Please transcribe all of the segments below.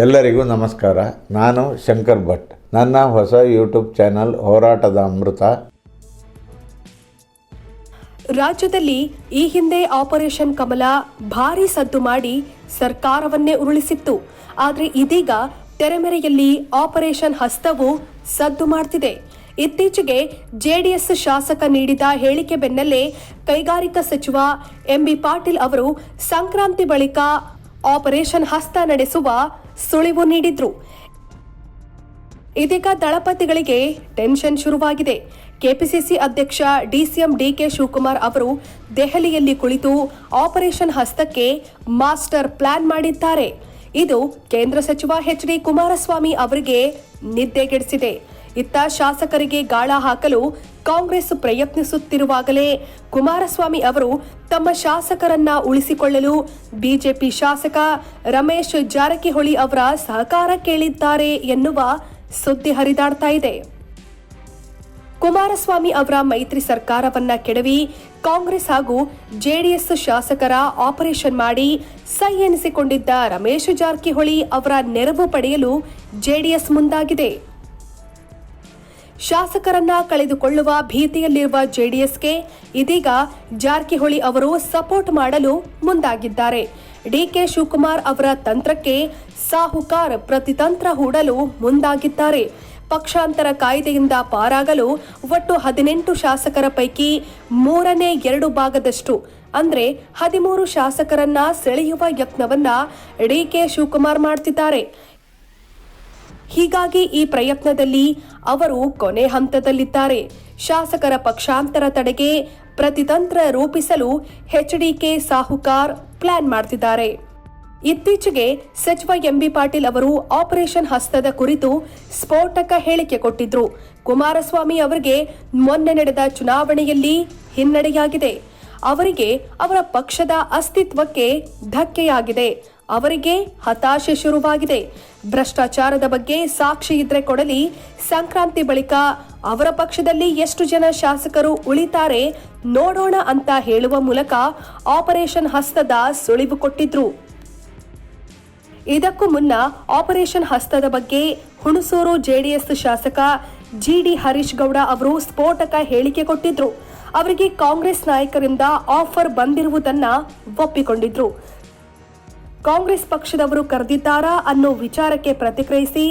ಎಲ್ಲರಿಗೂ ನಮಸ್ಕಾರ. ನಾನು ಶಂಕರ್ ಭಟ್. ನನ್ನ ಹೊಸ ಯೂಟ್ಯೂಬ್ ಚಾನಲ್ ಹೋರಾಟದ ಅಮೃತ. ರಾಜ್ಯದಲ್ಲಿ ಈ ಹಿಂದೆ ಆಪರೇಷನ್ ಕಮಲ ಭಾರಿ ಸದ್ದು ಮಾಡಿ ಸರ್ಕಾರವನ್ನೇ ಉರುಳಿಸಿತ್ತು. ಆದರೆ ಇದೀಗ ತೆರೆಮೆರೆಯಲ್ಲಿ ಆಪರೇಷನ್ ಹಸ್ತವು ಸದ್ದು ಮಾಡ್ತಿದೆ. ಇತ್ತೀಚೆಗೆ ಜೆಡಿಎಸ್ ಶಾಸಕ ನೀಡಿದ ಹೇಳಿಕೆ ಬೆನ್ನಲ್ಲೇ ಕೈಗಾರಿಕಾ ಸಚಿವ ಎಂಬಿ ಪಾಟೀಲ್ ಅವರು ಸಂಕ್ರಾಂತಿ ಬಳಿಕ ಆಪರೇಷನ್ ಹಸ್ತ ನಡೆಸುವ ಸುಳಿವು ನೀಡಿದ್ರು. ಇದೀಗ ದಳಪತಿಗಳಿಗೆ ಟೆನ್ಷನ್ ಶುರುವಾಗಿದೆ. ಕೆಪಿಸಿಸಿ ಅಧ್ಯಕ್ಷ ಡಿಸಿಎಂ ಡಿಕೆ ಶಿವಕುಮಾರ್ ಅವರು ದೆಹಲಿಯಲ್ಲಿ ಕುಳಿತು ಆಪರೇಷನ್ ಹಸ್ತಕ್ಕೆ ಮಾಸ್ಟರ್ ಪ್ಲಾನ್ ಮಾಡಿದ್ದಾರೆ. ಇದು ಕೇಂದ್ರ ಸಚಿವ ಎಚ್ ಡಿ ಕುಮಾರಸ್ವಾಮಿ ಅವರಿಗೆ ನಿದ್ದೆಗೆಡಿಸಿದೆ. ಇತ್ತ ಶಾಸಕರಿಗೆ ಗಾಳ ಹಾಕಲು ಕಾಂಗ್ರೆಸ್ ಪ್ರಯತ್ನಿಸುತ್ತಿರುವಾಗಲೇ ಕುಮಾರಸ್ವಾಮಿ ಅವರು ತಮ್ಮ ಶಾಸಕರನ್ನ ಉಳಿಸಿಕೊಳ್ಳಲು ಬಿಜೆಪಿ ಶಾಸಕ ರಮೇಶ್ ಜಾರಕಿಹೊಳಿ ಅವರ ಸಹಕಾರ ಕೇಳಿದ್ದಾರೆ ಎನ್ನುವ ಸುದ್ದಿ ಹರಿದಾಡ್ತಾ ಇದೆ. ಕುಮಾರಸ್ವಾಮಿ ಅವರ ಮೈತ್ರಿ ಸರ್ಕಾರವನ್ನ ಕೆಡವಿ ಕಾಂಗ್ರೆಸ್ ಹಾಗೂ ಜೆಡಿಎಸ್ ಶಾಸಕರ ಆಪರೇಷನ್ ಮಾಡಿ ಸೈ ಎನಿಸಿಕೊಂಡಿದ್ದ ರಮೇಶ್ ಜಾರಕಿಹೊಳಿ ಅವರ ನೆರವು ಪಡೆಯಲು ಜೆಡಿಎಸ್ ಮುಂದಾಗಿದೆ. ಶಾಸಕರನ್ನ ಕಳೆದುಕೊಳ್ಳುವ ಭೀತಿಯಲ್ಲಿರುವ ಜೆಡಿಎಸ್ಗೆ ಇದೀಗ ಜಾರಕಿಹೊಳಿ ಅವರು ಸಪೋರ್ಟ್ ಮಾಡಲು ಮುಂದಾಗಿದ್ದಾರೆ. ಡಿಕೆ ಶಿವಕುಮಾರ್ ಅವರ ತಂತ್ರಕ್ಕೆ ಸಾಹುಕಾರ್ ಪ್ರತಿತಂತ್ರ ಹೂಡಲು ಮುಂದಾಗಿದ್ದಾರೆ. ಪಕ್ಷಾಂತರ ಕಾಯ್ದೆಯಿಂದ ಪಾರಾಗಲು ಒಟ್ಟು ಹದಿನೆಂಟು ಶಾಸಕರ ಪೈಕಿ ಮೂರನೇ ಎರಡು ಭಾಗದಷ್ಟು, ಅಂದ್ರೆ ಹದಿಮೂರು ಶಾಸಕರನ್ನ ಸೆಳೆಯುವ ಯತ್ನವನ್ನ ಡಿಕೆ ಶಿವಕುಮಾರ್ ಮಾಡ್ತಿದ್ದಾರೆ. ಹೀಗಾಗಿ ಈ ಪ್ರಯತ್ನದಲ್ಲಿ ಅವರು ಕೊನೆ ಹಂತದಲ್ಲಿದ್ದಾರೆ. ಶಾಸಕರ ಪಕ್ಷಾಂತರ ತಡೆಗೆ ಪ್ರತಿತಂತ್ರ ರೂಪಿಸಲು ಎಚ್ಡಿಕೆ ಸಾಹುಕಾರ್ ಪ್ಲಾನ್ ಮಾಡ್ತಿದ್ದಾರೆ. ಇತ್ತೀಚೆಗೆ ಸಚಿವ ಎಂಬಿ ಪಾಟೀಲ್ ಅವರು ಆಪರೇಷನ್ ಹಸ್ತದ ಕುರಿತು ಸ್ಫೋಟಕ ಹೇಳಿಕೆ ಕೊಟ್ಟಿದ್ರು. ಕುಮಾರಸ್ವಾಮಿ ಅವರಿಗೆ ಮೊನ್ನೆ ನಡೆದ ಚುನಾವಣೆಯಲ್ಲಿ ಹಿನ್ನಡೆಯಾಗಿದೆ. ಅವರಿಗೆ ಅವರ ಪಕ್ಷದ ಅಸ್ತಿತ್ವಕ್ಕೆ ಧಕ್ಕೆಯಾಗಿದೆ. ಅವರಿಗೆ ಹತಾಶೆ ಶುರುವಾಗಿದೆ. ಭ್ರಷ್ಟಾಚಾರದ ಬಗ್ಗೆ ಸಾಕ್ಷಿ ಇದ್ರೆ ಕೊಡಲಿ. ಸಂಕ್ರಾಂತಿ ಬಳಿಕ ಅವರ ಪಕ್ಷದಲ್ಲಿ ಎಷ್ಟು ಜನ ಶಾಸಕರು ಉಳಿತಾರೆ ನೋಡೋಣ ಅಂತ ಹೇಳುವ ಮೂಲಕ ಆಪರೇಷನ್ ಹಸ್ತದ ಸುಳಿವು ಕೊಟ್ಟಿದ್ರು. ಇದಕ್ಕೂ ಮುನ್ನ ಆಪರೇಷನ್ ಹಸ್ತದ ಬಗ್ಗೆ ಹುಣಸೂರು ಜೆಡಿಎಸ್ ಶಾಸಕ ಜಿಡಿ ಹರೀಶ್ ಗೌಡ ಅವರು ಸ್ಫೋಟಕ ಹೇಳಿಕೆ ಕೊಟ್ಟಿದ್ರು. ಅವರಿಗೆ ಕಾಂಗ್ರೆಸ್ ನಾಯಕರಿಂದ ಆಫರ್ ಬಂದಿರುವುದನ್ನ ಒಪ್ಪಿಕೊಂಡಿದ್ರು. ಕಾಂಗ್ರೆಸ್ ಪಕ್ಷದವರು ಕರೆದಿದ್ದಾರಾ ಅನ್ನೋ ವಿಚಾರಕ್ಕೆ ಪ್ರತಿಕ್ರಿಯಿಸಿ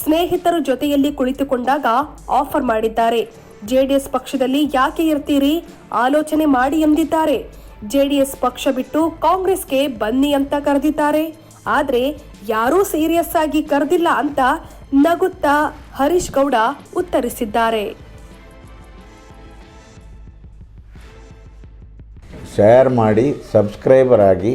ಸ್ನೇಹಿತರು ಜೊತೆಯಲ್ಲಿ ಕುಳಿತುಕೊಂಡಾಗ ಆಫರ್ ಮಾಡಿದ್ದಾರೆ. ಜೆಡಿಎಸ್ ಪಕ್ಷದಲ್ಲಿ ಯಾಕೆ ಇರ್ತೀರಿ? ಆಲೋಚನೆ ಮಾಡಿ ಎಂದಿದ್ದಾರೆ. ಜೆಡಿಎಸ್ ಪಕ್ಷ ಬಿಟ್ಟು ಕಾಂಗ್ರೆಸ್ಗೆ ಬನ್ನಿ ಅಂತ ಕರೆದಿದ್ದಾರೆ. ಆದರೆ ಯಾರೂ ಸೀರಿಯಸ್ ಆಗಿ ಕರೆದಿಲ್ಲ ಅಂತ ನಗುತ್ತಾ ಹರೀಶ್ ಗೌಡ ಉತ್ತರಿಸಿದ್ದಾರೆ. ಶೇರ್ ಮಾಡಿ ಸಬ್ಸ್ಕ್ರೈಬರ್ ಆಗಿ